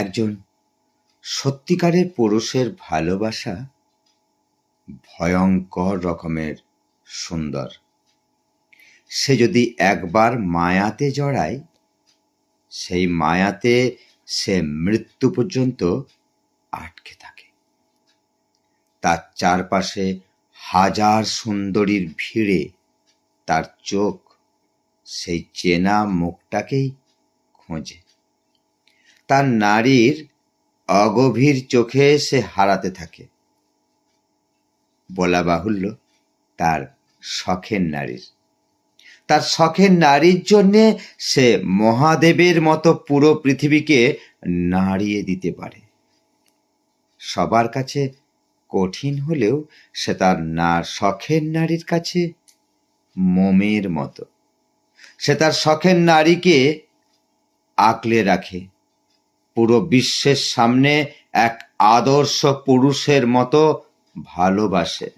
একজন সত্যিকারের পুরুষের ভালোবাসা ভয়ঙ্কর রকমের সুন্দর। সে যদি একবার মায়াতে জড়ায়, সেই মায়াতে সে মৃত্যু পর্যন্ত আটকে থাকে। তার চারপাশে হাজার সুন্দরীর ভিড়ে তার চোখ সেই চেনা মুখটাকেই খোঁজে। তার নারীর অগভীর চোখে সে হারাতে থাকে। বলা বাহুল্য, তার শখের নারীর। তার শখের নারীর জন্যে সে মহাদেবের মতো পুরো পৃথিবীকে নাড়িয়ে দিতে পারে। সবার কাছে কঠিন হলেও সে তার না শখের নারীর কাছে মোমের মতো। সে তার শখের নারীকে আঁকলে রাখে। পুরো বিশ্বের সামনে এক আদর্শ পুরুষের মতো ভালোবাসে।